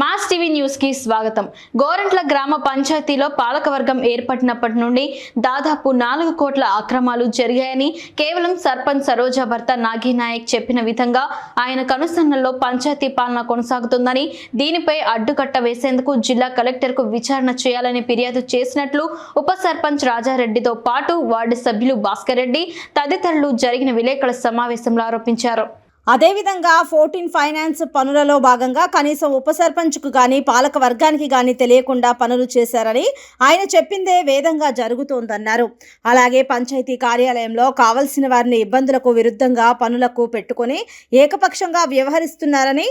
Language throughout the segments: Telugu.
మాస్ టీవీ న్యూస్కి స్వాగతం. గోరంట్ల గ్రామ పంచాయతీలో పాలకవర్గం ఏర్పడినప్పటి నుండి దాదాపు నాలుగు కోట్ల అక్రమాలు జరిగాయని కేవలం సర్పంచ్ సరోజా భర్త నాగి నాయక్ చెప్పిన విధంగా ఆయన కనుసన్నల్లో పంచాయతీ పాలన కొనసాగుతుందని దీనిపై అడ్డుకట్ట వేసేందుకు జిల్లా కలెక్టర్కు విచారణ చేయాలని ఫిర్యాదు చేసినట్లు ఉప సర్పంచ్ రాజారెడ్డితో పాటు వార్డు సభ్యులు భాస్కర్ రెడ్డి తదితరులు జరిగిన విలేకరుల సమావేశంలో ఆరోపించారు. అదేవిధంగా ఫోర్టీన్ ఫైనాన్స్ పనులలో భాగంగా కనీసం ఉప సర్పంచ్కు కానీ పాలక వర్గానికి కానీ తెలియకుండా పనులు చేశారని ఆయన చెప్పిందే వేదంగా జరుగుతోందన్నారు. అలాగే పంచాయతీ కార్యాలయంలో కావలసిన వారిని ఇబ్బందులకు విరుద్ధంగా పనులకు పెట్టుకొని ఏకపక్షంగా వ్యవహరిస్తున్నారని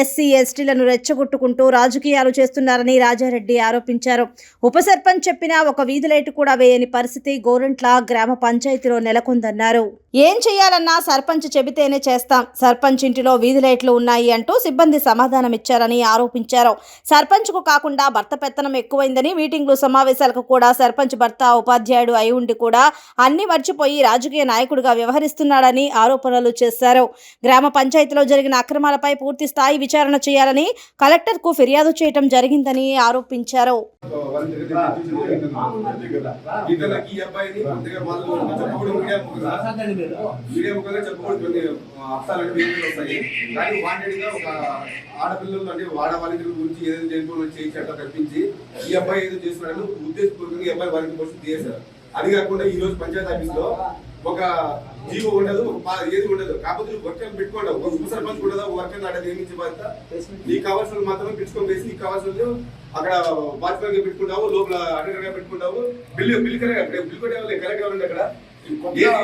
ఎస్సీ ఎస్టీలను రెచ్చగొట్టుకుంటూ రాజకీయాలు చేస్తున్నారని రాజారెడ్డి ఆరోపించారు. ఉప సర్పంచ్ చెప్పిన ఒక వీధి లైట్ కూడా వేయని పరిస్థితి గోరంట్ల గ్రామ పంచాయతీలో నెలకొందన్నారు. ఏం చేయాలన్నా సర్పంచ్ చెబితేనే చేస్తాం. సర్పంచ్ ఇంటిలో వీధి లైట్లు ఉన్నాయి అంటూ సిబ్బంది సమాధానం ఇచ్చారని ఆరోపించారు. సర్పంచ్కు కాకుండా భర్త పెత్తనం ఎక్కువైందని మీటింగ్లు సమావేశాలకు కూడా సర్పంచ్ భర్త ఉపాధ్యాయుడు అయి ఉండి కూడా అన్ని మర్చిపోయి రాజకీయ నాయకుడిగా వ్యవహరిస్తున్నాడని ఆరోపణలు చేశారు. గ్రామ పంచాయతీలో జరిగిన అక్రమాలపై పూర్తి స్థాయి విచారణ చేయాలని కలెక్టర్కు ఫిర్యాదు చేయడం జరిగిందని ఆరోపించారు. ఈ మీడియా ముఖంగా చెప్పకూడదు కొన్ని అర్థాలు వస్తాయి. కానీ వాంటెడ్ ఒక ఆడపిల్లలు అంటే ఆడవాళ్ళ గురించి ఏదైనా చేయకూడదు చేయించట తప్పించి ఈ అబ్బాయి ఏదో చేస్తున్నాడు ఉద్దేశపూర్వకంగా ఈ అబ్బాయి వారికి కోసం చేశారు అది కాకుండా ఈ రోజు పంచాయతీ ఆఫీస్లో ఒక జీవో ఉండదు ఏది ఉండదు. కాకపోతే వర్క్ వర్కర్ పెట్టుకోండి. ఒక ఉప సర్పంచ్ ఉండదు? వర్క్ వర్కర్ అక్కడ నియమించే బాధ్యత? నీకు కావాల్సిన మాత్రమే పెట్టుకొని వేసి నీకు కావాల్సిన అక్కడ వాచ్మెన్గా పెట్టుకుంటావు లోపల అటెండర్గా పెట్టుకుంటావు. Bill bill correct bill bill కొట్టే వాళ్ళు కరెక్ట్ అక్కడ?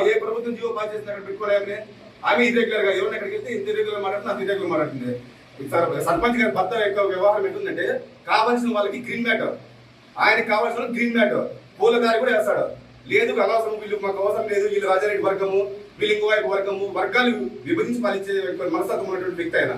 ఏ ప్రభుత్వం జీవో పాస్ చేసిన అక్కడ పెట్టుకోలేమని ఆమె ఇర్రెగ్యులర్గా ఎవరిని అక్కడికి వెళ్తే ఇంత ఇర్రెగ్యులర్ మాట్లాడుతుంది అంత ఇర్రెగ్యులర్ మాట్లాడుతుంది. సర్పంచ్ గారి భర్త యొక్క వ్యవహారం ఏంటంటే కావాల్సిన వాళ్ళకి గ్రీన్ మ్యాటర్ ఆయనకి కావాల్సిన గ్రీన్ మ్యాటర్ పూల దారి కూడా వేస్తాడు. లేదు అనవసరం వీళ్ళు మాకు అవసరం లేదు వీళ్ళు రాజారెడ్డి వర్గము వీళ్ళు ఇంకో వైపు వర్గము వర్గాలు విభజించి పాలించే మనస్తత్వం ఉన్నటువంటి వ్యక్తి ఆయన.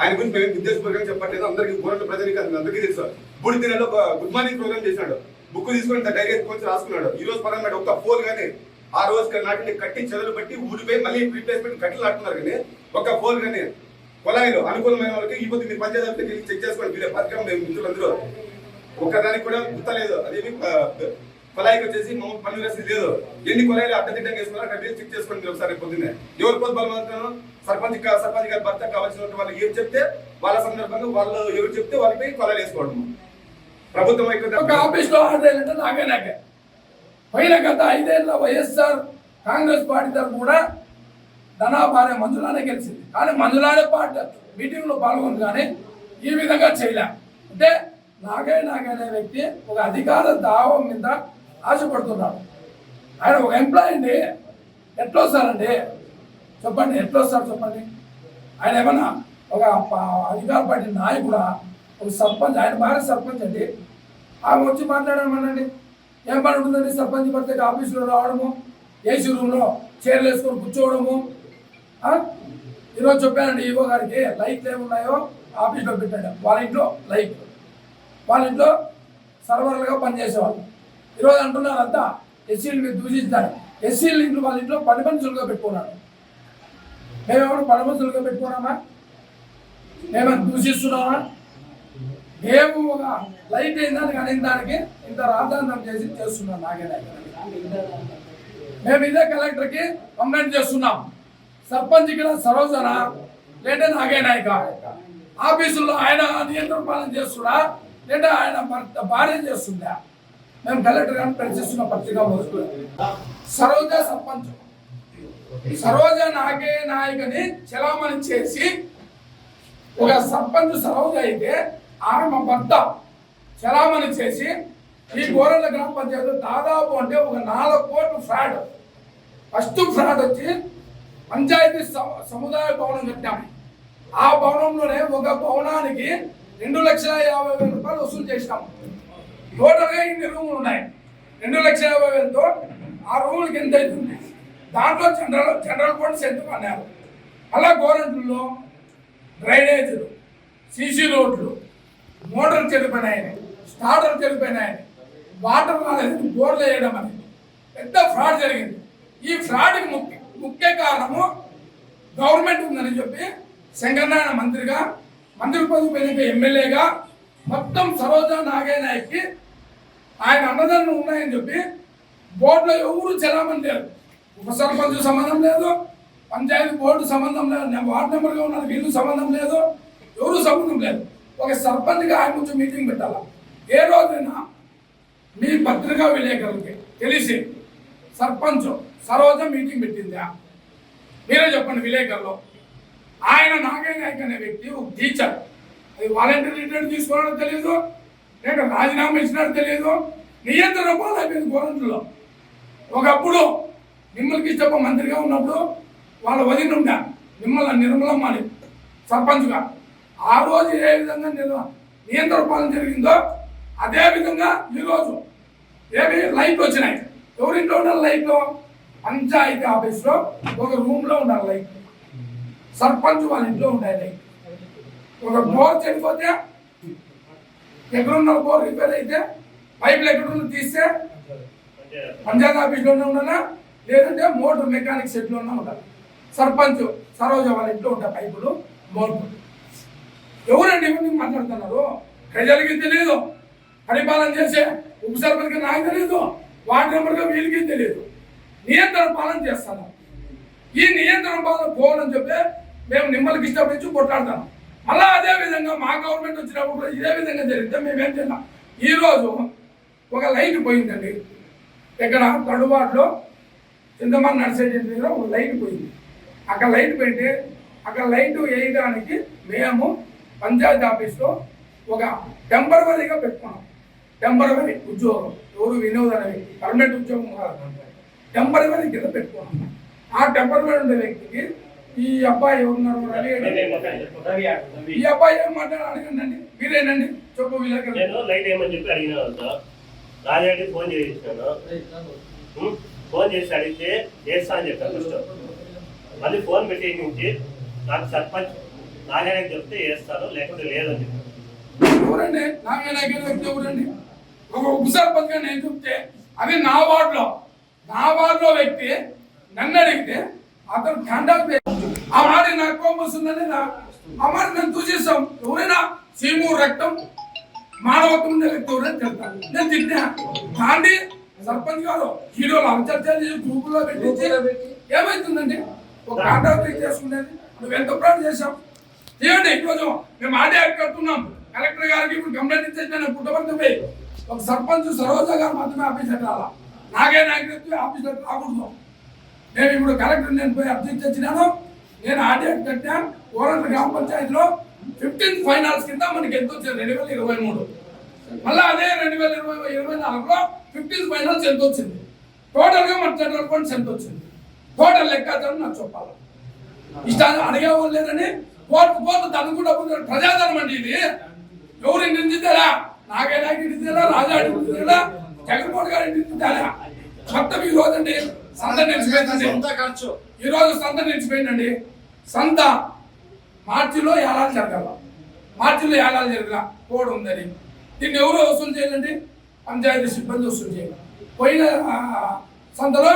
ఆయన గురించి మేము ఉద్దేశపూర్వకంగా చెప్పట్లేదు. అందరికీ గోరంట ప్రజలకి అందరికీ తెలుసు. బుడి దినాల్లో గుడ్ మార్నింగ్ ప్రోగ్రామ్ చేశాడు. బుక్ తీసుకొని డైరీ కొంచెం రాసుకున్నాడు. ఈ రోజు పరంగా ఒక పోల్ కానీ ఆ రోజు నాటిని కట్టి చెదలు బట్టి ఊడిపోయి మళ్ళీ రీప్లేస్మెంట్ కట్టలు నాటుతున్నారు కానీ ఒక్క పోల్ కానీ కొలాయిలో అనుకూలమైన వాళ్ళకి ఈ పొద్దు మీరు పంచాయతీ చెక్ చేసుకోండి వీళ్ళ పథకం మేము మిత్రులందరూ. ఒక్కదానికి కూడా గుర్తలేదు అదేమి కొలాయికి వచ్చేసి మమ్మల్ని పని రసీదు లేదు. ఎన్ని కొలాయిలు అడ్డదిడ్డంగా వేసుకున్నారు అక్కడ వెళ్ళి చెక్ చేసుకోండి మీరు ఒకసారి పొద్దున్నే. ఎవరి పొద్దు బలవంతాను సర్పంచ్ సర్పంచ్ గారి భర్త కావాల్సిన వాళ్ళు ఏం చెప్తే వాళ్ళ సందర్భంగా వాళ్ళు ఎవరు చెప్తే వాళ్ళపై కొలాయిలు వేసుకోవడం ప్రభుత్వం ఒక యొక్క ఆఫీస్లో నాకే నాకే. పోయిన గత ఐదేళ్ళ వైఎస్ఆర్ కాంగ్రెస్ పార్టీ తరఫు కూడా ధనాభార్య మంజులానే గెలిచింది. కానీ మంజులానే పార్టీ మీటింగ్లో పాల్గొంది కానీ ఈ విధంగా చేయలే. అంటే నాగే నాగే అనే వ్యక్తి ఒక అధికార దావం మీద ఆశపడుతున్నాడు. ఆయన ఒక ఎంప్లాయీ అండి ఎట్లా వస్తారండి? చెప్పండి ఎట్లా వస్తారు చెప్పండి? ఆయన ఏమన్నా ఒక అధికార పార్టీ నాయకుడా? ఒక సర్పంచ్ ఆయన భార్య సర్పంచ్ అండి. ఆమె వచ్చి మాట్లాడమనండి. ఏం పని ఉంటుందండి. సర్పంచ్ భర్తకి ఆఫీసులో రావడము ఏసీ రూమ్లో చైర్లు వేసుకొని కూర్చోవడము. ఈరోజు చెప్పానండి ఈవో గారికి లైట్లు ఏమున్నాయో ఆఫీస్లో పెట్టాడు. వాళ్ళ ఇంట్లో లైట్. వాళ్ళ ఇంట్లో సర్వర్లుగా పనిచేసేవాళ్ళు. ఈరోజు అంటున్నారు అంతా ఎస్సీలు మీరు దూషిస్తారు ఎస్సీలు ఇంట్లో వాళ్ళ ఇంట్లో పని మనుషులుగా పెట్టుకున్నాడు మేమేమో పని మనుషులుగా పెట్టుకున్నామా? మేమేమైనా దూషిస్తున్నామా? మేము ఒక లైట్ అయిందని కానీ దానికి ఇంత రాద్ధాంతం చేసి చేస్తున్నాం నాగే మేము ఇదే కలెక్టర్కి కంప్లైంట్ చేస్తున్నాం. సర్పంచ్ ఇక్కడ సరోజన లేదా నాగే నాయక ఆఫీసుల్లో ఆయన నియంత్రణ పాలన చేస్తున్నా లేదా ఆయన భార్య చేస్తుందా? మేము కలెక్టర్ గారిని ప్రశ్నిస్తున్న పత్రికా సరోజ సర్పంచ్. సరోజ నాగే నాయకని చలామణి చేసి ఒక సర్పంచ్ సరోజ అయితే ఆమె భర్త చలామణి చేసి ఈ గోరెల గ్రామ పంచాయతీలో దాదాపు అంటే ఒక నాలుగు కోట్లు ఫ్రాడ్. ఫస్ట్ ఫ్రాడ్ వచ్చి పంచాయతీ సముదాయ భవనం కట్టాము ఆ భవనంలోనే ఒక భవనానికి రెండు లక్షల యాభై వేల రూపాయలు వసూలు చేసినాము టోటల్గా ఇన్ని రూములు ఉన్నాయి. రెండు లక్షల యాభై వేలతో ఆ రూములకి ఎంత అవుతుంది? దాంట్లో జనరల్ జనరల్ ఫండ్స్ ఎంత పన్నారు అలా గవర్నమెంట్లో డ్రైనేజీలు సీసీ రోడ్లు మోటార్లు చెడిపోయినాయని స్టార్టర్లు చెడిపోయినాయని వాటర్ రాలేదు బోర్లు వేయడం అని. పెద్ద ఫ్రాడ్ జరిగింది. ఈ ఫ్రాడ్కి ముఖ్య ముఖ్య కారణము గవర్నమెంట్ ఉందని చెప్పి శంకరనారాయణ మంత్రిగా మంత్రి పదవి పోయినాక ఎమ్మెల్యేగా మొత్తం సరోజా నాగే నాయక్కి ఆయన అన్నదానం ఉన్నాయని చెప్పి బోర్డులో ఎవరు చలామని లేరు. ఉప సర్పంచ్ సంబంధం లేదు పంచాయతీ బోర్డు సంబంధం లేదు నేను వార్డు మెంబర్గా ఉన్నది వీళ్ళు సంబంధం లేదు ఎవరు సంబంధం లేదు. ఒక సర్పంచ్గా ఆయన కొంచెం మీటింగ్ పెట్టాల? ఏ రోజైనా మీ పత్రికా విలేకరులకి తెలిసి సర్పంచ్ సరోజ మీటింగ్ పెట్టిందా? మీరే చెప్పండి విలేకరులు. ఆయన నాగే నాయక్ అనే వ్యక్తి ఒక టీచర్ అది వాలంటీర్ రిటైర్ తీసుకోవడం తెలియదు లేక రాజీనామా ఇచ్చినట్టు తెలియదు నియంత్రణ పాలు అయిపోయింది గవర్నమెంట్లో. ఒకప్పుడు మిమ్మల్ని చెప్ప మంత్రిగా ఉన్నప్పుడు వాళ్ళ వదిన ఉండ మిమ్మల్ని నిర్మలమ్మ అని సర్పంచ్గా. ఆ రోజు ఏ విధంగా నేను నియంత్రణ పాలన జరిగిందో అదే విధంగా ఈరోజు ఏమి లైట్లు వచ్చినాయి. ఎవరింట్లో ఉండాలి లైట్లు? పంచాయతీ ఆఫీస్లో ఒక రూమ్లో ఉండాలి లైట్ సర్పంచ్ వాళ్ళ ఇంట్లో ఉండాలి లైట్ ఒక బోర్ చెడిపోతే ఎక్కడున్న బోర్ రిపేర్ అయితే? పైపులు ఎక్కడున్న తీస్తే పంచాయతీ ఆఫీస్లోనే ఉండాలా? లేదంటే మోటార్ మెకానిక్ సెట్లోనే ఉండాలి. సర్పంచ్ సరోజ వాళ్ళ ఇంట్లో ఉంటాయి పైపులు మోటార్. ఎవరండి ఇవన్నీ మాట్లాడుతున్నారు? ప్రజలకి తెలియదు పరిపాలన చేసే ఉప సర్పంచ్గా నాకు తెలియదు వార్డు మెంబర్గా వీళ్ళకి తెలియదు నియంత్రణ పాలన చేస్తాను. ఈ నియంత్రణ పాలన పోవాలని చెప్తే మేము నిమ్మలకి ఇష్టపడించి కొట్లాడతాను మళ్ళా అదే విధంగా మా గవర్నమెంట్ వచ్చినప్పుడు కూడా ఇదే విధంగా జరిగితే మేమేం చేద్దాం? ఈరోజు ఒక లైట్ పోయిందండి. ఇక్కడ తడుబాటులో ఎంతమంది నడిచేటి దగ్గర ఒక లైట్ పోయింది. అక్కడ లైట్ పెట్టి అక్కడ లైట్ వేయడానికి మేము పంచాయతీ ఆఫీస్లో ఒక టెంపరవరీగా పెట్టుకున్నాం. టెంపరవరీ ఉద్యోగం. ఎవరు వినోద్ అనే వ్యక్తి పర్మనెంట్ ఉద్యోగం కాదు టెంపరవరీ కింద పెట్టుకున్నాం. ఆ టెంపరవరీ ఉండే వ్యక్తికి ఈ అబ్బాయి ఎవరున్నారు. ఈ అబ్బాయి ఏం మాట్లాడారు అడగండి మీరేనండి? చెప్పు విలేకరు నేను లైట్ ఏమని చెప్పి అడిగిన రాజాకి ఫోన్ చేయించాను? ఫోన్ చేసి అడిగితే చేస్తా అని చెప్పాను ఫస్ట్. మళ్ళీ ఫోన్ పెట్టి నుంచి నాకు సర్పంచ్ నారాయణకి చెప్తే లేదని ఎవరండి? వ్యక్తి ఎవరండి? ఒక ఉప సర్పంచ్గా నేను చెప్తే అది నా వార్డులో నా వార్డులో వ్యక్తి నన్ను అడిగితే అతను కండక్ట్ ఆ మాట నాకు కోపం వస్తుందని నా ఆ మాట నేను దూషిస్తాం ఎవరైనా సీము రక్తం మానవత్వం ఉండే వ్యక్తి ఎవరైనా చెప్తాను నేను తిట్టా కానీ సర్పంచ్ గారు హీరోలు అంతర్జాతీయ చేసి గ్రూపులో పెట్టించి ఏమైతుందండి? ఒక కాంట్రాక్ట్ చేసుకునేది. నువ్వు ఎంత ప్రాణం చేశావు చేయండి ఈరోజు మేము ఆడే కడుతున్నాం. కలెక్టర్ గారికి ఇప్పుడు కంప్లైంట్ ఇచ్చేసిన పుట్టబడి ఒక సర్పంచ్ సరోజ గారు మాత్రమే ఆఫీస్ రాలా నాగే నాయకత్వం ఆఫీస్ రాకూడదు. నేను ఇప్పుడు కలెక్టర్ నేను పోయి అర్జీ తెచ్చినాను నేను ఆడే కట్టాను ఓరంట గ్రామ పంచాయతీలో ఫిఫ్టీన్ ఫైనాన్స్ కింద మనకి ఎంత వచ్చింది? రెండు వేల ఇరవై మూడు. మళ్ళీ అదే రెండు వేల ఇరవై ఇరవై నాలుగులో ఫిఫ్టీన్ ఫైనాన్స్ ఎంత వచ్చింది? టోటల్గా మన సెంట్రల్ ఫండ్స్ ఎంత వచ్చింది? టోటల్ లెక్కాచారం నాకు చెప్పాలి. ఇష్టాన్ని అడిగేవాళ్ళు లేదని కోర్టు కోర్టు తనుకుంటా ప్రజాధనం అండి ఇది. ఎవరు నిందించారా నాగైనా నిందించారా రాజా నిందించారా జగన్మోహన్ గారు నిందించారా మొత్తం ఈ రోజు అండి సంత నిలిచిపోయిందండి ఈ రోజు సంత నిలిచిపోయిందండి. సంత మార్చిలో ఏడాది జరగాల. మార్చిలో ఏడాది జరగల కోడ్ ఉందని. దీన్ని ఎవరు వసూలు చేయాలండి? పంచాయతీ సిబ్బంది వసూలు చేయాలి. పోయిన సంతలో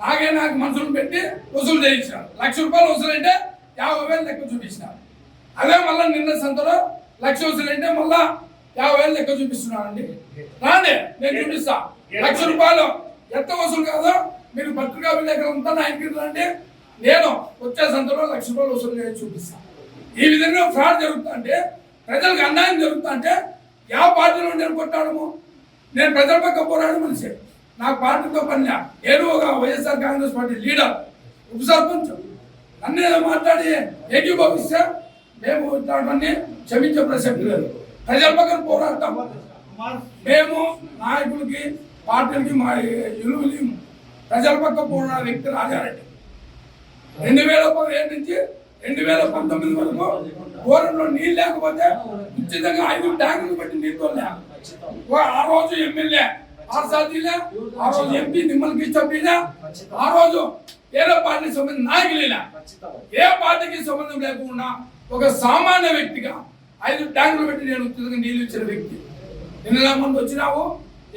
నాగే నాకు మనుషులు పెట్టి వసూలు చేయించినారు లక్ష రూపాయలు వసూలు అంటే యాభై వేలు లెక్క చూపించినారు. అదే మళ్ళీ నిన్న సంతలో లక్ష వసూలు మళ్ళా యాభై వేలు లెక్క చూపిస్తున్నానండి రాండి నేను చూపిస్తా. లక్ష రూపాయలు ఎంత వసూలు కాదో మీరు పత్రికా విలేకరులు అంతా నా ఇంటికి రండి. నేను వచ్చే సంతలో లక్ష రూపాయలు వసూలు చేసి చూపిస్తాను ఈ విధంగా ఫ్రాడ్ జరుగుతుంటే ప్రజలకు అన్యాయం జరుగుతుంటే యా పార్టీలో నేను కొట్టాడము? నేను ప్రజల పక్క పోరాడు మనిషి. నాకు పార్టీతో పనిలే. నేను ఒక వైఎస్ఆర్ కాంగ్రెస్ పార్టీ లీడర్ ఉప సర్పంచ్. నన్ను ఏదో మాట్లాడి ఏకీభవిస్తే మేము దాన్ని క్షమించే ప్రసక్తి లేదు. ప్రజల పక్కన పోరాడతాం. మేము నాయకులకి పార్టీలకి మా ఇరువులు ప్రజల పక్క పోరాడ వ్యక్తి రాజారెడ్డి. రెండు వేల పదిహేను నుంచి రెండు వేల పంతొమ్మిది వరకు కోరంలో నీళ్ళు లేకపోతే ఉచితంగా ఐదు ట్యాంకులు పెట్టి నీళ్ళు ఓ ఆ రోజు ఎమ్మెల్యే ఆర్సాదీలే ఆ రోజు ఎంపీ నిమ్మలకి ఇచ్చబీలే ఆ రోజు ఏదో పార్టీకి సంబంధం నాయకులేలా ఏ పార్టీకి సంబంధం లేకుండా ఒక సామాన్య వ్యక్తిగా ఐదు ట్యాంకులు పెట్టి నేను ఉచితంగా నీళ్ళు ఇచ్చిన వ్యక్తి. ఎన్నెలా మంది వచ్చినావు?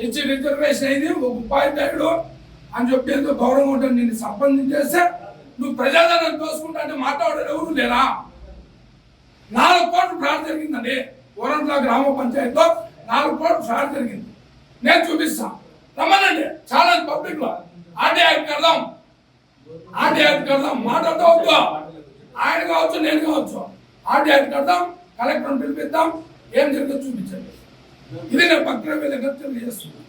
ఇచ్చి రిజర్వేషన్ అయింది ఒక ఉపాధ్యాయుడు అని చెప్పి ఎంతో గౌరవం ఉంటుంది నిన్ను సంబంధం చేస్తే నువ్వు ప్రజాధనం దోసుకుంటా అంటే మాట్లాడే ఎవరు లేరా? నాలుగు కోట్లు ఫ్రాడ్ జరిగిందండి. ఓరంట్ల గ్రామ పంచాయతీలో నాలుగు కోట్లు ఫ్రాడ్ జరిగింది. నేను చూపిస్తాను రమ్మనండి. చాలా పబ్లిక్లో ఆర్టీ యాక్ట్ కడదాం యాక్ట్ కడదాం మాట్లాడుతూ వద్దు ఆయన కావచ్చు నేను కావచ్చు. యాక్ట్ కడదాం కలెక్టర్ పిలిపిద్దాం ఏం జరిగిందో చూపించండి. ఇది నేను పక్కన విధంగా తెలియజేస్తున్నాను.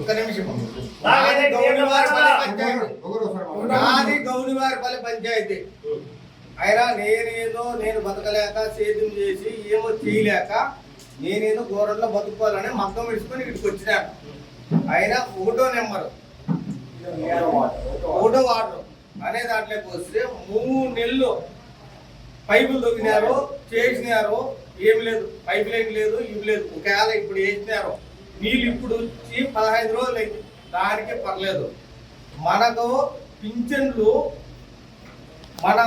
ఒక్క నిమిషం. నాది గౌరివారిపల్లి పంచాయతీ. అయినా నేనేదో నేను బతకలేక సేద్యం చేసి ఏమో చేయలేక నేనేదో గోరల్లో బతుకోవాలని మగ్గం విడుచుకొని ఇక్కడికి వచ్చినాను. అయినా ఒకటో నెంబరు. ఒకటో వాటర్ అనే దాంట్లోకి వస్తే మూడు నెలలు పైపులు దొరికినారు చేసినారు. ఏం లేదు పైప్ లైన్ లేదు ఇవి లేదు. ఒకవేళ ఇప్పుడు వేసినారు నీళ్ళు ఇప్పుడు వచ్చి పదహైదు రోజులు అయింది దానికి పర్లేదు. మనకు పింఛన్లు మన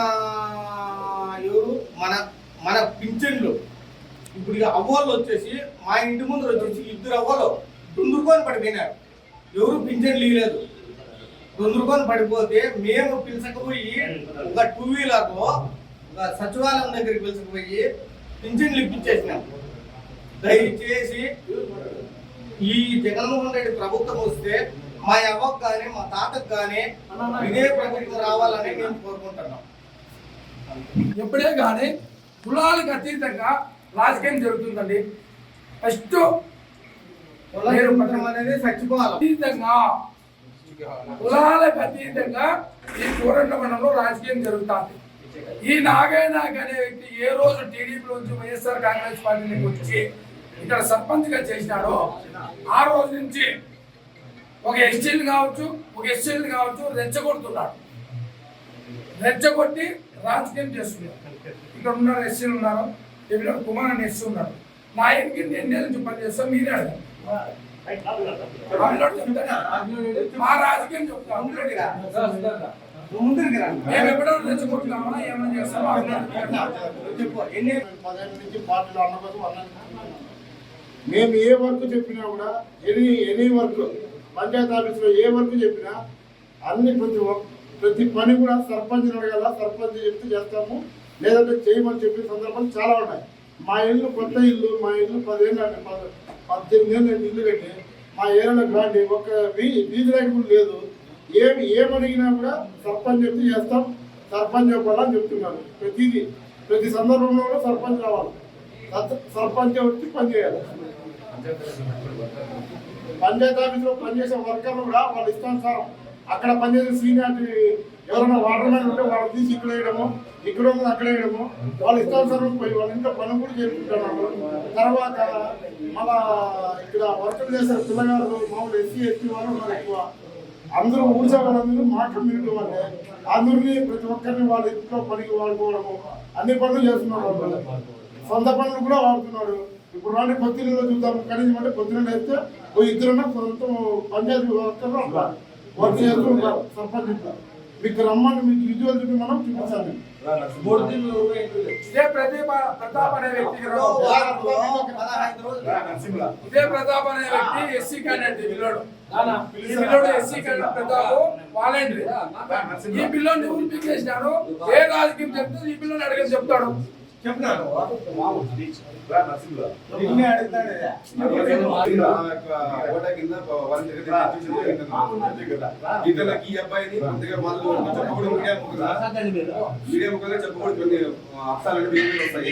ఎవరు? మన మన పింఛన్లు. ఇప్పుడు ఇక అవ్వలు వచ్చేసి మా ఇంటి ముందు వచ్చేసి ఇద్దరు అవ్వలు దుందుకొని పడిపోయినారు. ఎవరు పింఛన్లు ఇవ్వలేదు దుందుకొని పడిపోతే మేము పిలిచకపోయి ఒక టూ వీలర్లో ఒక సచివాలయం దగ్గరికి పిలిచకపోయి పింఛన్లు ఇప్పించేసినాం. దయచేసి ఈ జగన్మోహన్ రెడ్డి ప్రభుత్వం వస్తే మా అవ్వకు కానీ మా తాతకు కానీ ఇదే ప్రభుత్వం రావాలని మేము కోరుకుంటున్నాం. ఎప్పుడే కానీ కులాలకు అతీతంగా రాజకీయం జరుగుతుందండి. ఫస్ట్ అనేది చచ్చిపోవాలి. అతీతంగా కులాలకు అతీతంగా ఈ కోరంట మండలంలో రాజకీయం జరుగుతుంది. ఈ నాగే నాగ్ అనే వ్యక్తి ఏ రోజు టీడీపీ నుంచి వైఎస్ఆర్ కాంగ్రెస్ పార్టీకి వచ్చి ఇక్కడ సర్పంచ్గా చేసినాడో ఆ రోజు నుంచి ఒక ఎస్టీలు కావచ్చు ఒక ఎస్టీలు కావచ్చు రెచ్చగొడుతున్నాడు. రెచ్చగొట్టి రాజకీయం చేస్తున్నాడు ఇక్కడ ఉన్నారు ఎస్సీలు ఉన్నారు ఇక్కడ కుమార్ అని ఎస్సీ ఉన్నారు. నా ఇంటికి ఎన్ని నుంచి పనిచేస్తాం మీరే అడగండి. మా రాజకీయం చెప్తాం మేము ఎప్పుడో రెచ్చగొట్టున్నామా ఏమైనా చేస్తామా? చెప్పు. ఎన్ని పదిహేను నుంచి పార్టీలో అన్న కోసం అన్నాను మేము ఏ వర్క్ చెప్పినా కూడా ఎనీ ఎనీ వర్క్ పంచాయత్ ఆఫీస్లో ఏ వర్క్ చెప్పినా అన్ని ప్రతి ప్రతి పని కూడా సర్పంచ్ అడగాల సర్పంచ్ చెప్తే చేస్తాము. లేదంటే చేయమని చెప్పిన సందర్భాలు చాలా ఉన్నాయి. మా ఇల్లు కొత్త ఇల్లు మా ఇల్లు పదిహేను అంటే పద్దెనిమిది ఏళ్ళు ఇల్లు కట్టి మా ఏరియాలో గ్రాండి ఒక వీ వీధి లైట్ కూడా లేదు. ఏమి ఏమడిగినా కూడా సర్పంచ్ చెప్తే చేస్తాం సర్పంచ్ చెప్పాలని చెప్తున్నారు. ప్రతిదీ ప్రతి సందర్భంలో కూడా సర్పంచ్ రావాలి. సర్పంచ్ వచ్చి పనిచేయాలి పంచాయతీ ఆఫీస్లో పనిచేసే వర్కర్లు కూడా వాళ్ళు ఇష్టానుసారం అక్కడ పనిచేసే సీనియారిటీ ఎవరైనా వాటర్ మ్యాన్ ఉంటే వాళ్ళు తీసి ఇక్కడ వేయడము ఇక్కడ అక్కడ వేయడము. వాళ్ళు ఇష్టానుసారం పోయి వాళ్ళ ఇంట్లో పని కూడా చేసుకుంటున్నారు. తర్వాత మళ్ళా ఇక్కడ వర్కర్ చేసే పిల్లగారు మామూలు ఎస్సీ ఎస్టీ వాళ్ళు ఉన్నారు ఎక్కువ. అందరూ ఊర్జా వాళ్ళందరూ మా కమ్యూనిటీ వాళ్ళే. అందరినీ ప్రతి ఒక్కరిని వాళ్ళ ఇంట్లో పనికి వాడుకోవడము అన్ని పనులు చేస్తున్నారు సొంత పనులు కూడా వాడుతున్నాడు ఇప్పుడు రాని పొత్తిలో చూద్దాం. కనీసం అంటే పొద్దున వేస్తే ఓ ఇద్దరున్న సొంత పంచాయతీ వర్కర్లు ఉంటారు వర్క్ చేస్తూ ఉంటారు సర్పంచ్ మీకు రమ్మని మీకు విజువల్ చూపి మనం చూపించాలి. ఇదే ప్రదీప ప్రతాప్ అనే వ్యక్తి ఇదే ప్రతాప్ అనే వ్యక్తి ఎస్సీ క్యాండిడేట్ ఈ పిల్లోడు ఈ పిల్లోడు ఎస్సీ క్యాండిడేట్ ప్రతాప్ వాలంటరీ. ఈ పిల్లోని ఊరు పీకేసినాడు ఏ రాజకీయం చెప్తే ఈ పిల్లోని అడిగేసి చెప్తాడు. చెప్పినాను నిన్నే అడుగుతాడు ఇతనికి ఈ అబ్బాయిని కొద్దిగా వాళ్ళు చెప్పకూడదు. మీడియా ముఖంగా మీడియా ముఖంగా చెప్పకూడదు. కొన్ని అంశాలు వస్తాయి.